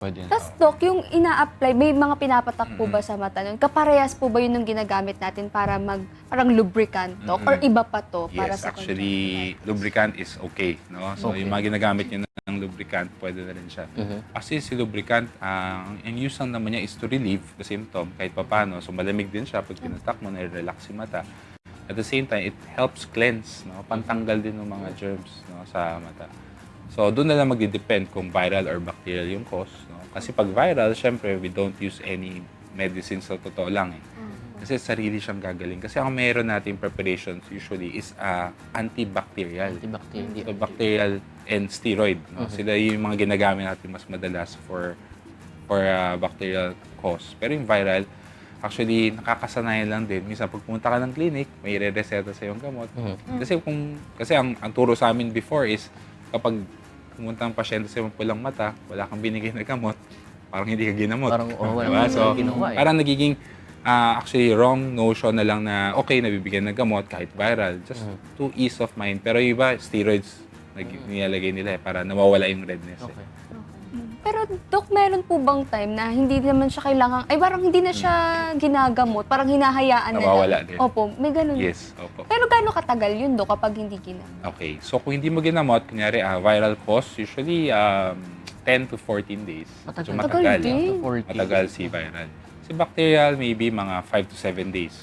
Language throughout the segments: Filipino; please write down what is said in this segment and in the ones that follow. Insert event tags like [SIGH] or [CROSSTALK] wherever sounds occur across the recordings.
Pwede na. Tapos, Dok, yung ina-apply, may mga pinapatak po ba sa mata nun? Kaparehas po ba yun yung ginagamit natin para mag, parang lubricant, Dok? Or iba pa to para Yes, sa actually, lubricant is okay. No? So, Okay. yung mga ginagamit nyo ng lubricant, pwede na rin siya. Mhm. Kasi si lubricant, ang ang use lang naman niya is to relieve the symptom kahit papano. So, malamig din siya pag pinatak mo, na-relax yung mata. At the same time, it helps cleanse, no? pantanggal din ng mga germs no? sa mata. So, doon na lang magdi-depend kung viral or bacterial yung cause. No? Kasi pag viral, syempre, we don't use any medicine sa totoo lang. Eh. Kasi sarili siyang gagaling. Kasi ang meron natin preparations usually is uh, antibacterial. Antibacterial. So, bacterial and steroid. No? Sila yung mga ginagamit natin mas madalas for for uh, bacterial cause. Pero yung viral, actually, nakakasanayan lang din. Minsan, pag pumunta ka ng clinic, may re-reseta sa yung gamot. Mhm. Kasi kung kasi ang, ang turo sa amin before is kapag pumunta ang pasyente sa mga pulang mata, wala kang binigay na gamot, parang hindi ka ginamot. Parang, oh, wala Diba? So, ginawa eh. parang nagiging ah, actually wrong notion na lang na okay, nabibigyan ng gamot kahit viral. Just Mhm. to ease of mind. Pero iba, steroids nag nilalagay nila eh, para nawawala yung redness. Okay. Eh. Pero, Dok, meron po bang time na hindi naman siya kailangan, ay parang hindi na siya ginagamot, parang hinahayaan na Nawawala lang. din. Opo, may ganun. Yes, opo. Pero gaano katagal yun, Dok, kapag hindi ginamot? Okay. So kung hindi mo ginamot, kunyari ah, viral cause, usually um, 10 to 14 days. Matagal. So, Matagal matagal. din. 40. Matagal si viral. Si bacterial, maybe mga 5 to 7 days.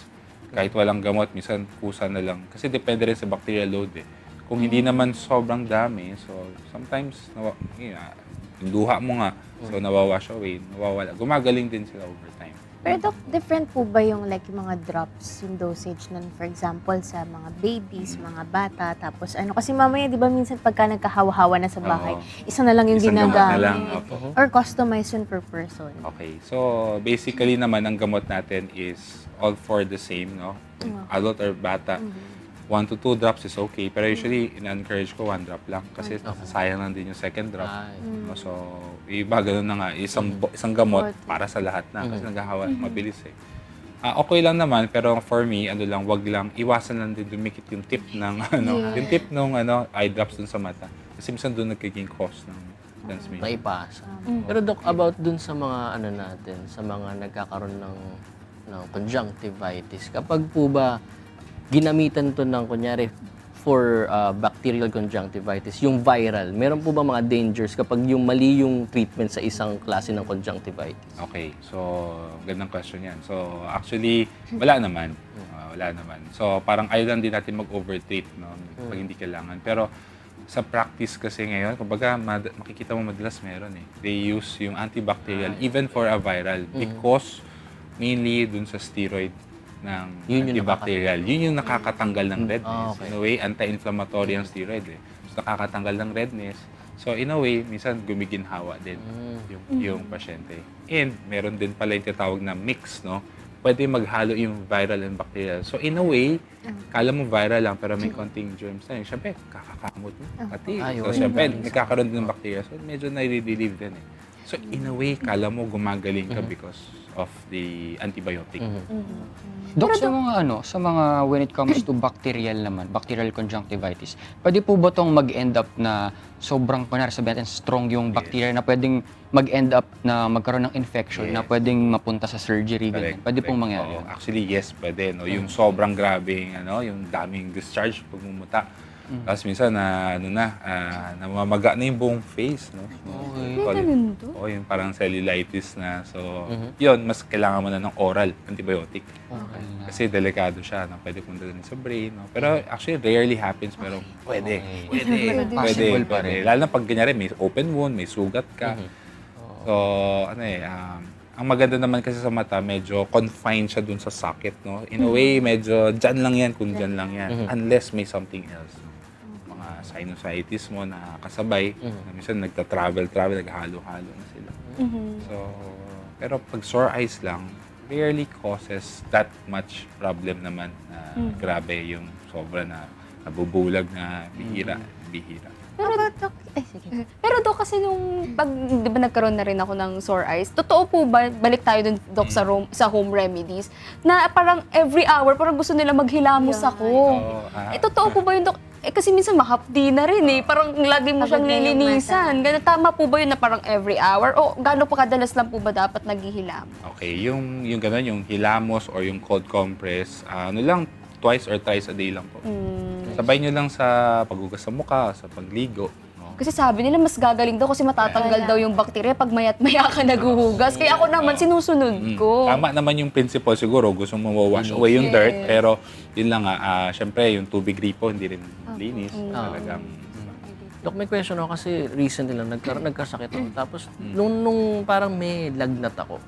Kahit walang gamot, minsan kusa na lang. Kasi depende rin sa bacterial load eh. Kung hindi naman sobrang dami, so sometimes, nawa, yun, ah, yung luha mo nga, so nawawash away, nawawala. Gumagaling din sila over time. Pero Doc, different po ba yung like yung mga drops, yung dosage nun, for example, sa mga babies, mga bata, tapos ano, kasi mamaya, di ba minsan pagka nagkahawa-hawa na sa bahay, Oo. isa na lang yung Isang gamot na ginagamit. lang. Opo. Or customized yun per person. Okay. So, basically naman, ang gamot natin is all for the same, no? Adult or bata. One to two drops is okay. Pero usually, in-encourage ko one drop lang. Kasi sayang lang din yung second drop. No? So, iba, ganun na nga. Isang, bo- isang gamot para sa lahat na. Kasi naghahawa, mabilis eh. Ah, okay lang naman, pero for me, ano lang, wag lang, iwasan lang din dumikit yung tip ng, ano, yung tip ng, ano, eye drops dun sa mata. Kasi minsan doon nagiging cause ng transmission. Naipasa. Pero Doc, about dun sa mga ano natin, sa mga nagkakaroon ng ng conjunctivitis, kapag po ba ginamitan to ng kunyari for uh, bacterial conjunctivitis, yung viral, meron po ba mga dangers kapag yung mali yung treatment sa isang klase ng conjunctivitis? Okay, so gandang question yan. So actually, wala naman. Ah, wala naman. So parang ayaw lang din natin mag-overtreat no, pag hindi kailangan. Pero sa practice kasi ngayon, kumbaga mad- makikita mo madalas meron eh. They use yung antibacterial even for a viral because mainly dun sa steroid ng Yun yung antibacterial. Yun yung nakakatanggal ng redness. Ah, okay. In a way, anti-inflammatory ang steroid eh. So nakakatanggal ng redness. So in a way, minsan gumiginhawa din Mm. yung, yung pasyente. And meron din pala yung tinatawag na mix, no? Pwede maghalo yung viral and bacterial. So in a way, kala mo viral lang pero may konting germs na yun. Siyempre, kakakamot mo. Pati. Ay, so siyempre, nagkakaroon din ng bacteria. So medyo nare-relieve din eh. So in a way, kala mo gumagaling ka because of the antibiotic. Dok, sa mga ano, sa mga when it comes to bacterial naman, bacterial conjunctivitis, pwede po ba tong mag-end up na sobrang, kunwari sabihin natin, strong yung bacteria na pwedeng mag-end up na magkaroon ng infection na Yes. pwedeng mapunta sa surgery, ganyan. Correct, Pwede pong mangyari Oo, yun. Actually, yes, pwede. No? Yung sobrang grabe, ano, yung daming discharge pag mumuta. Tapos minsan, na, ano na, ah, namamaga na yung buong face. No? Okay. May ganun to? Oo, yung parang cellulitis na. So, yun, mas kailangan mo na ng oral antibiotic. Okay. Kasi delikado siya, no? pwede punta din sa brain. No? Pero actually, rarely happens, pero pwede. Okay. Pwede, pwede, Possible pa pwede. rin. Lalo na pag ganyari, may open wound, may sugat ka. So, ano eh, um, ang maganda naman kasi sa mata, medyo confined siya dun sa socket, no? In a way, medyo dyan lang yan kung dyan lang yan. Unless may something else. no? Mga sinusitis mo na kasabay, na minsan nagta-travel-travel, naghalo-halo na sila. So, pero pag sore eyes lang, rarely causes that much problem naman na grabe yung sobra na nabubulag na bihira, bihira. Pero Doc, ay sige. Pero Dok, kasi nung, pag, di ba nagkaroon na rin ako ng sore eyes, totoo po ba, balik tayo dun, Dok, sa, room, sa home remedies, na parang every hour, parang gusto nila maghilamos ako. Oo, ah. Eh, totoo po ba yun, Dok? Eh kasi minsan mahapdi na rin eh. Parang lagi mo Pagod siyang na yung nilinisan. Ganun, tama po ba yun na parang every hour? O gano'n pa kadalas lang po ba dapat naghihilam? Okay, yung yung gano'n, yung hilamos or yung cold compress, ah, ano lang, twice or thrice a day lang po. Hmm. Sabay nyo lang sa paghugas sa mukha, sa pagligo. No? Kasi sabi nila mas gagaling daw kasi matatanggal daw yung bakterya pag mayat maya ka naguhugas. Kaya ako naman sinusunod Mm. ko. Tama naman yung principle siguro, gusto mo wash away yung dirt, pero yun lang nga, ah, syempre yung tubig gripo hindi rin linis. Talagang, Dok, may question ako kasi recently lang nagkar nagkasakit ako. Tapos nung, nung parang may lagnat ako,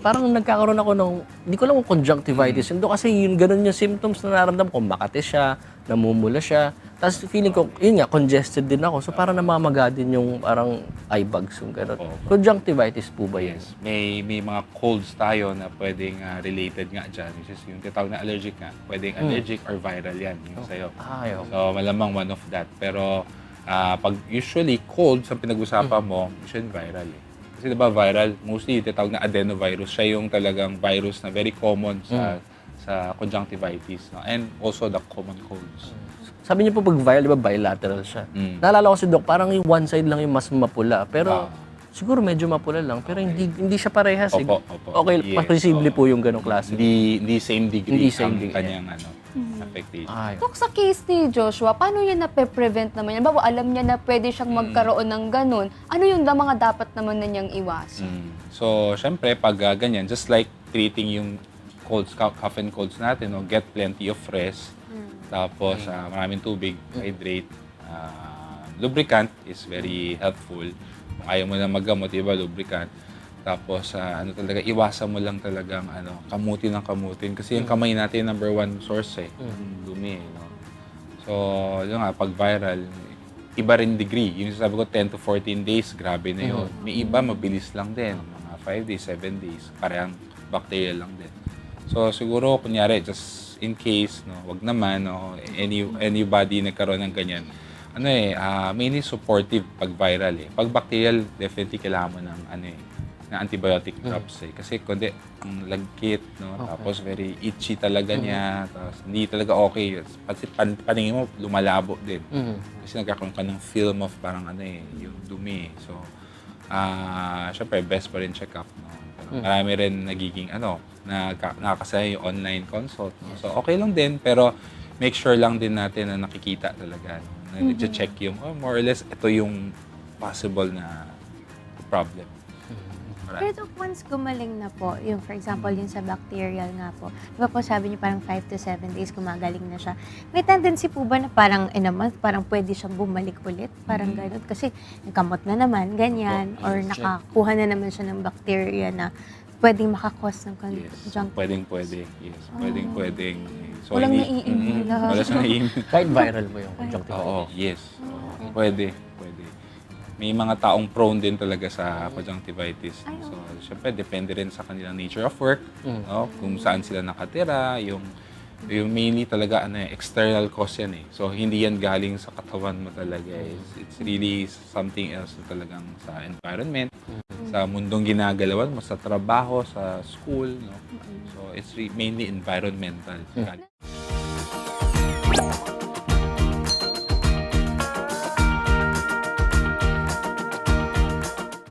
parang nagkakaroon ako ng, hindi ko alam kung conjunctivitis. Yun, Dok, kasi yun, ganun yung symptoms na nararamdaman ko. Makati siya, namumula siya. Tapos feeling ko, yun nga, congested din ako. So parang namamaga din yung parang eye bags, yung ganun. Opo. Conjunctivitis po ba yun? yes, may may mga colds tayo na pwedeng ah, related nga dyan, which is yung tinatawag na allergic nga. Pwedeng allergic or viral yan, yung sa'yo. Ay, okay. So, malamang one of that. Pero, ah, pag usually cold sa pinag-usapan mo, usually viral eh. Kasi diba viral, mostly yung tinatawag na adenovirus. Siya yung talagang virus na very common sa sa conjunctivitis. No? And also the common colds. Sabi niyo po pag viral, di ba bilateral siya? Mm. Naalala ko si Doc, parang yung one side lang yung mas mapula. Pero Ah. siguro medyo mapula lang. Pero hindi hindi siya parehas. eh. Opo, opo. Okay, Yes, posible oo. po yung ganong klase. Hindi, hindi same degree Hindi same ang degree. kanyang ano, affectation. Ay, Dok, sa case ni Joshua, paano niya na-prevent naman yan? Bawa, alam niya na pwede siyang magkaroon ng ganun. Ano yung da- mga dapat naman na niyang iwasan? Mm. So, syempre, pag ah, ganyan, just like treating yung colds, cough and colds natin, no, get plenty of rest, tapos ah, maraming tubig, hydrate, ah, lubricant is very helpful. Kung ayaw mo na maggamot, iba lubricant. Tapos, ah, ano talaga, iwasan mo lang talagang ano, kamuti ng kamutin. Kasi yung kamay natin, number one source eh, yung dumi. eh, No? So, yun nga, pag viral, iba rin degree. Yung sabi ko, 10 to 14 days, grabe na yun. May iba, mabilis lang din. Mga 5 days, 7 days. Parehang bacterial lang din. So, siguro, kunyari, just in case, no, wag naman, no, any, anybody nagkaroon ng ganyan, ano eh, ah, mainly supportive pag viral eh. Pag bacterial, definitely kailangan mo ng, ano eh, ng antibiotic drops eh. Kasi kundi, ang lagkit, no? Tapos very itchy talaga niya. Tapos hindi talaga okay. Pati pan, paningin mo, lumalabo din. Mhm. Kasi nagkakaroon ka ng film of parang ano eh, yung dumi. So, ah, syempre, best pa rin check up. No? Pero Marami rin nagiging ano, nagka, nakakasaya yung online consult. No? So, okay lang din, pero make sure lang din natin na nakikita talaga. No? Na check yung, oh, more or less, ito yung possible na problem. Alright. Pero Dok, once gumaling na po, yung for example, yung sa bacterial nga po, di ba po sabi niyo parang 5 to 7 days gumagaling na siya. May tendency po ba na parang in a month, parang pwede siyang bumalik ulit? Parang ganun. Kasi nagkamot na naman, ganyan. Opo, Or yes, nakakuha na naman siya ng bacteria na pwedeng makakos ng Yes. conjunct. Pwedeng pwede. Yes. Pwedeng pwedeng. So, Walang hindi- naiimbula. Mm, Wala siyang naiimbula. [LAUGHS] Kahit viral mo yung conjunctivitis. Oo, yes. Oo, Pwede, pwede. May mga taong prone din talaga sa conjunctivitis. So, syempre, depende rin sa kanilang nature of work, no? kung saan sila nakatira, yung yung mainly talaga ano eh, external cause yan eh. So hindi yan galing sa katawan mo talaga. eh. It's, it's really something else na talagang sa environment, sa mundong ginagalawan mo, sa trabaho, sa school, no. So it's re- mainly environmental.